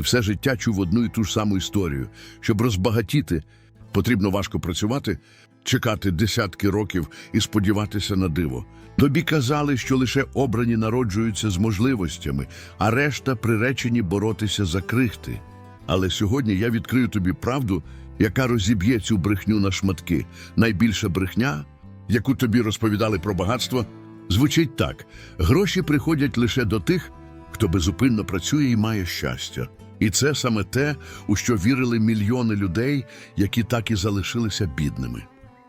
Ти все життя чув одну і ту ж саму історію. Щоб розбагатіти, потрібно важко працювати, чекати десятки років і сподіватися на диво. Тобі казали, що лише обрані народжуються з можливостями, а решта приречені боротися за крихти. Але сьогодні я відкрию тобі правду, яка розіб'є цю брехню на шматки. Найбільша брехня, яку тобі розповідали про багатство, звучить так: гроші приходять лише до тих, хто безупинно працює і має щастя. І це саме те, у що вірили мільйони людей, які так і залишилися бідними.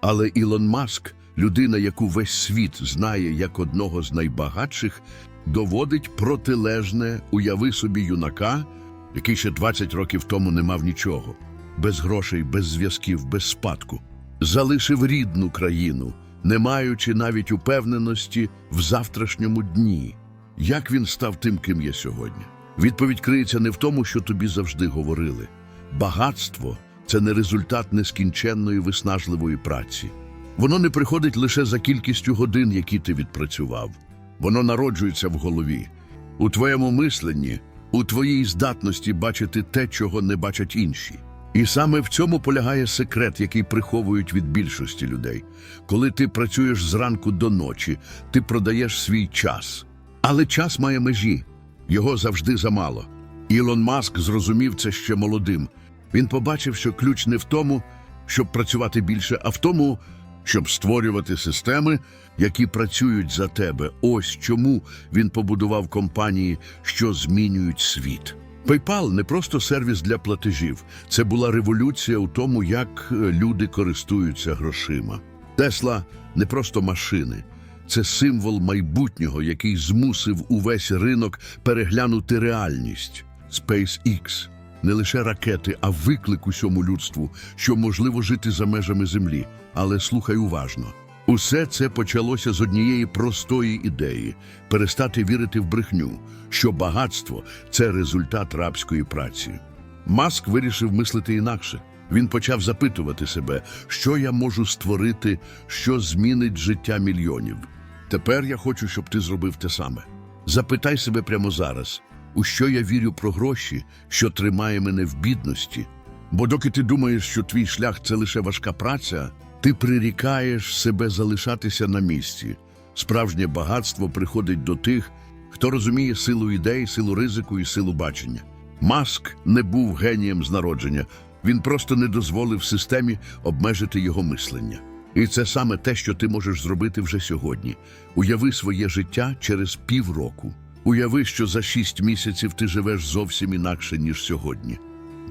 Але Ілон Маск, людина, яку весь світ знає як одного з найбагатших, доводить протилежне уяви собі юнака, який ще 20 років тому не мав нічого, без грошей, без зв'язків, без спадку, залишив рідну країну, не маючи навіть упевненості в завтрашньому дні. Як він став тим, ким є сьогодні? Відповідь криється не в тому, що тобі завжди говорили. Багатство це не результат нескінченної виснажливої праці. Воно не приходить лише за кількістю годин, які ти відпрацював. Воно народжується в голові, у твоєму мисленні, у твоїй здатності бачити те, чого не бачать інші. І саме в цьому полягає секрет, який приховують від більшості людей. Коли ти працюєш зранку до ночі, ти продаєш свій час. Але час має межі, його завжди замало. Ілон Маск зрозумів це ще молодим. Він побачив, що ключ не в тому, щоб працювати більше, а в тому, щоб створювати системи, які працюють за тебе. Ось чому він побудував компанії, що змінюють світ. PayPal – не просто сервіс для платежів. Це була революція у тому, як е, люди користуються грошима. Тесла не просто машини. Це символ майбутнього, який змусив увесь ринок переглянути реальність. SpaceX – не лише ракети, а виклик усьому людству, що можливо жити за межами Землі. Але слухай уважно. Усе це почалося з однієї простої ідеї – перестати вірити в брехню, що багатство – це результат рабської праці. Маск вирішив мислити інакше. Він почав запитувати себе, що я можу створити, що змінить життя мільйонів. Тепер я хочу, щоб ти зробив те саме. Запитай себе прямо зараз, у що я вірю про гроші, що тримає мене в бідності. Бо доки ти думаєш, що твій шлях це лише важка праця, ти прирікаєш себе залишатися на місці. Справжнє багатство приходить до тих, хто розуміє силу ідей, силу ризику і силу бачення. Маск не був генієм з народження, він просто не дозволив системі обмежити його мислення. І це саме те, що ти можеш зробити вже сьогодні. Уяви своє життя через півроку. Уяви, що за шість місяців ти живеш зовсім інакше, ніж сьогодні.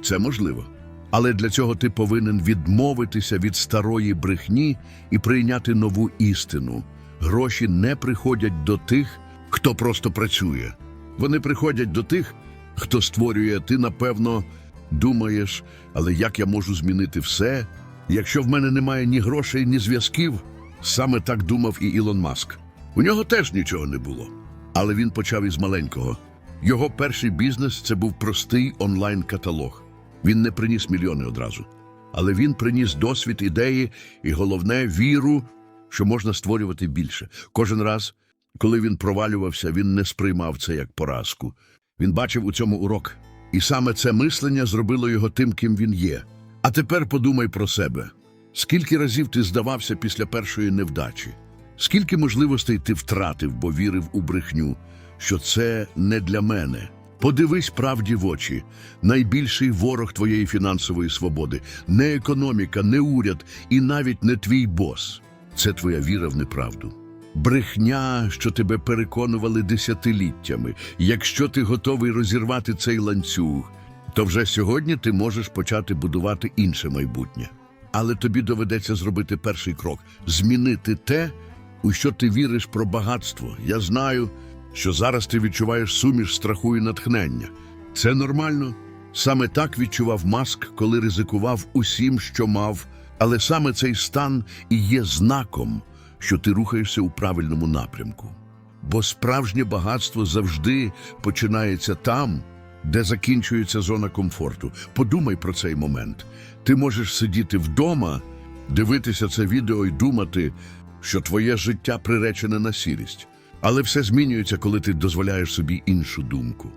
Це можливо. Але для цього ти повинен відмовитися від старої брехні і прийняти нову істину. Гроші не приходять до тих, хто просто працює. Вони приходять до тих, хто створює. Ти, напевно, думаєш, але як я можу змінити все, якщо в мене немає ні грошей, ні зв'язків? Саме так думав і Ілон Маск. У нього теж нічого не було. Але він почав із маленького. Його перший бізнес це був простий онлайн-каталог. Він не приніс мільйони одразу. Але він приніс досвід, ідеї і, головне, віру, що можна створювати більше. Кожен раз, коли він провалювався, він не сприймав це як поразку. Він бачив у цьому урок. І саме це мислення зробило його тим, ким він є. А тепер подумай про себе. Скільки разів ти здавався після першої невдачі? Скільки можливостей ти втратив, бо вірив у брехню, що це не для мене? Подивись правді в очі. Найбільший ворог твоєї фінансової свободи не економіка, не уряд і навіть не твій бос. Це твоя віра в неправду. Брехня, що тебе переконували десятиліттями. Якщо ти готовий розірвати цей ланцюг, то вже сьогодні ти можеш почати будувати інше майбутнє. Але тобі доведеться зробити перший крок змінити те, у що ти віриш про багатство. Я знаю, що зараз ти відчуваєш суміш страху і натхнення. Це нормально. Саме так відчував Маск, коли ризикував усім, що мав, але саме цей стан і є знаком, що ти рухаєшся у правильному напрямку. Бо справжнє багатство завжди починається там, де закінчується зона комфорту. Подумай про цей момент. Ти можеш сидіти вдома, дивитися це відео і думати, що твоє життя приречене на сірість. Але все змінюється, коли ти дозволяєш собі іншу думку.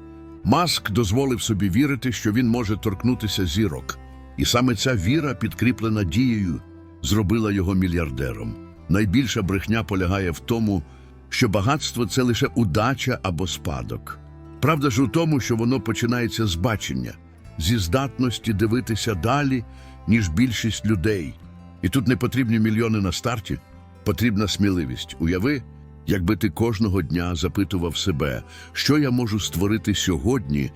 Маск дозволив собі вірити, що він може торкнутися зірок. І саме ця віра, підкріплена дією, зробила його мільярдером. Найбільша брехня полягає в тому, що багатство це лише удача або спадок. Правда ж у тому, що воно починається з бачення, зі здатності дивитися далі, ніж більшість людей. І тут не потрібні мільйони на старті, потрібна сміливість. Уяви, якби ти кожного дня запитував себе, що я можу створити сьогодні,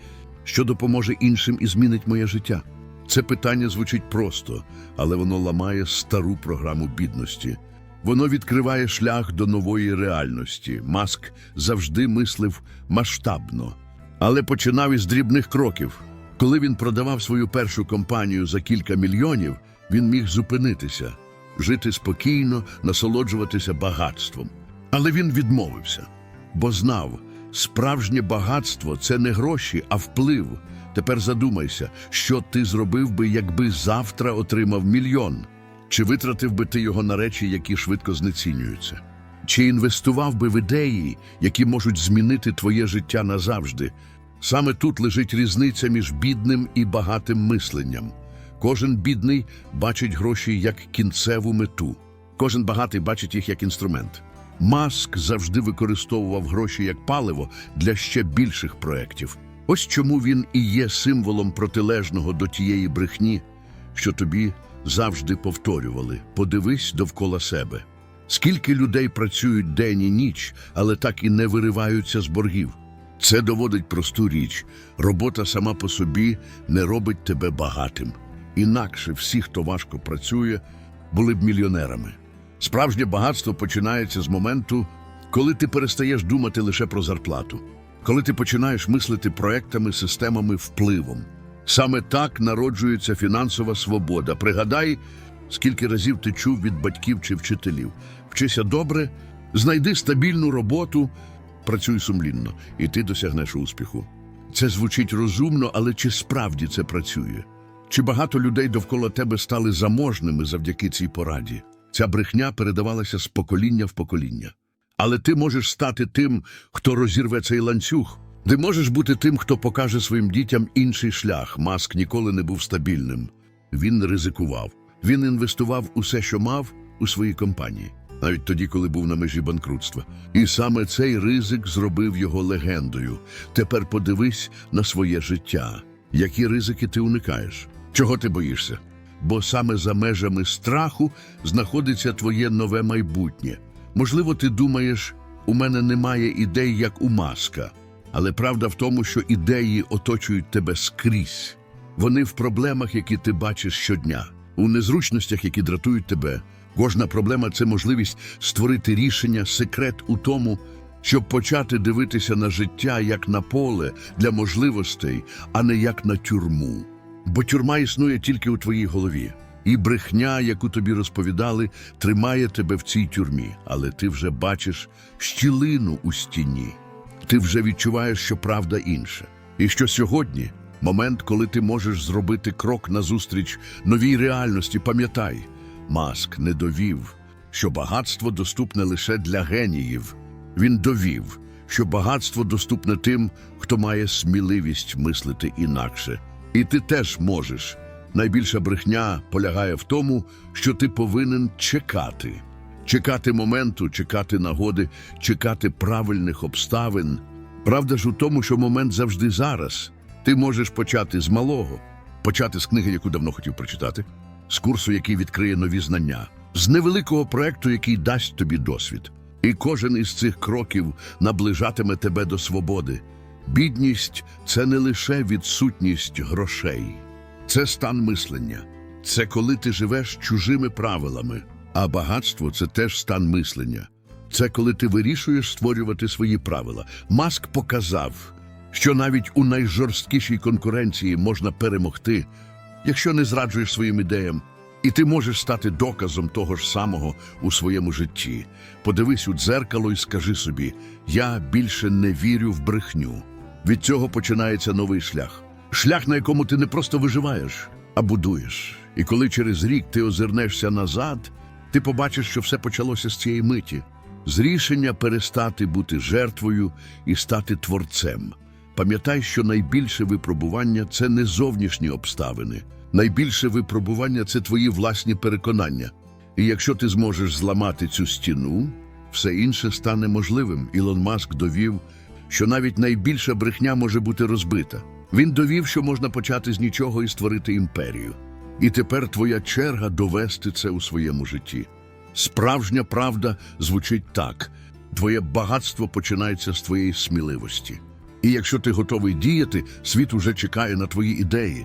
що допоможе іншим і змінить моє життя. Це питання звучить просто, але воно ламає стару програму бідності. Воно відкриває шлях до нової реальності. Маск завжди мислив масштабно, але починав із дрібних кроків. Коли він продавав свою першу компанію за кілька мільйонів, він міг зупинитися, жити спокійно, насолоджуватися багатством. Але він відмовився, бо знав, справжнє багатство це не гроші, а вплив. Тепер задумайся, що ти зробив би, якби завтра отримав мільйон. Чи витратив би ти його на речі, які швидко знецінюються? Чи інвестував би в ідеї, які можуть змінити твоє життя назавжди? Саме тут лежить різниця між бідним і багатим мисленням. Кожен бідний бачить гроші як кінцеву мету, кожен багатий бачить їх як інструмент. Маск завжди використовував гроші як паливо для ще більших проєктів. Ось чому він і є символом протилежного до тієї брехні, що тобі завжди повторювали подивись довкола себе. Скільки людей працюють день і ніч, але так і не вириваються з боргів. Це доводить просту річ. Робота сама по собі не робить тебе багатим. Інакше всі, хто важко працює, були б мільйонерами. Справжнє багатство починається з моменту, коли ти перестаєш думати лише про зарплату, коли ти починаєш мислити проектами, системами, впливом. Саме так народжується фінансова свобода. Пригадай, скільки разів ти чув від батьків чи вчителів. Вчися добре, знайди стабільну роботу, працюй сумлінно, і ти досягнеш успіху. Це звучить розумно, але чи справді це працює? Чи багато людей довкола тебе стали заможними завдяки цій пораді? Ця брехня передавалася з покоління в покоління. Але ти можеш стати тим, хто розірве цей ланцюг. Ти можеш бути тим, хто покаже своїм дітям інший шлях. Маск ніколи не був стабільним. Він ризикував. Він інвестував усе, що мав, у свої компанії, навіть тоді, коли був на межі банкрутства. І саме цей ризик зробив його легендою. Тепер подивись на своє життя. Які ризики ти уникаєш? Чого ти боїшся? Бо саме за межами страху знаходиться твоє нове майбутнє. Можливо, ти думаєш, у мене немає ідей, як у маска. Але правда в тому, що ідеї оточують тебе скрізь. Вони в проблемах, які ти бачиш щодня, у незручностях, які дратують тебе. Кожна проблема це можливість створити рішення, секрет у тому, щоб почати дивитися на життя як на поле для можливостей, а не як на тюрму. Бо тюрма існує тільки у твоїй голові. І брехня, яку тобі розповідали, тримає тебе в цій тюрмі, але ти вже бачиш щілину у стіні. Ти вже відчуваєш, що правда інша. І що сьогодні момент, коли ти можеш зробити крок назустріч новій реальності, пам'ятай, маск не довів, що багатство доступне лише для геніїв. Він довів, що багатство доступне тим, хто має сміливість мислити інакше. І ти теж можеш. Найбільша брехня полягає в тому, що ти повинен чекати. Чекати моменту, чекати нагоди, чекати правильних обставин. Правда ж у тому, що момент завжди зараз. Ти можеш почати з малого, почати з книги, яку давно хотів прочитати, з курсу, який відкриє нові знання, з невеликого проекту, який дасть тобі досвід. І кожен із цих кроків наближатиме тебе до свободи. Бідність це не лише відсутність грошей, це стан мислення, це коли ти живеш чужими правилами, а багатство це теж стан мислення. Це коли ти вирішуєш створювати свої правила. Маск показав, що навіть у найжорсткішій конкуренції можна перемогти, якщо не зраджуєш своїм ідеям, і ти можеш стати доказом того ж самого у своєму житті. Подивись у дзеркало і скажи собі: я більше не вірю в брехню. Від цього починається новий шлях. Шлях, на якому ти не просто виживаєш, а будуєш. І коли через рік ти озирнешся назад, ти побачиш, що все почалося з цієї миті, з рішення перестати бути жертвою і стати творцем. Пам'ятай, що найбільше випробування це не зовнішні обставини. Найбільше випробування це твої власні переконання. І якщо ти зможеш зламати цю стіну, все інше стане можливим. Ілон Маск довів, що навіть найбільша брехня може бути розбита. Він довів, що можна почати з нічого і створити імперію. І тепер твоя черга довести це у своєму житті. Справжня правда звучить так: твоє багатство починається з твоєї сміливості. І якщо ти готовий діяти, світ уже чекає на твої ідеї.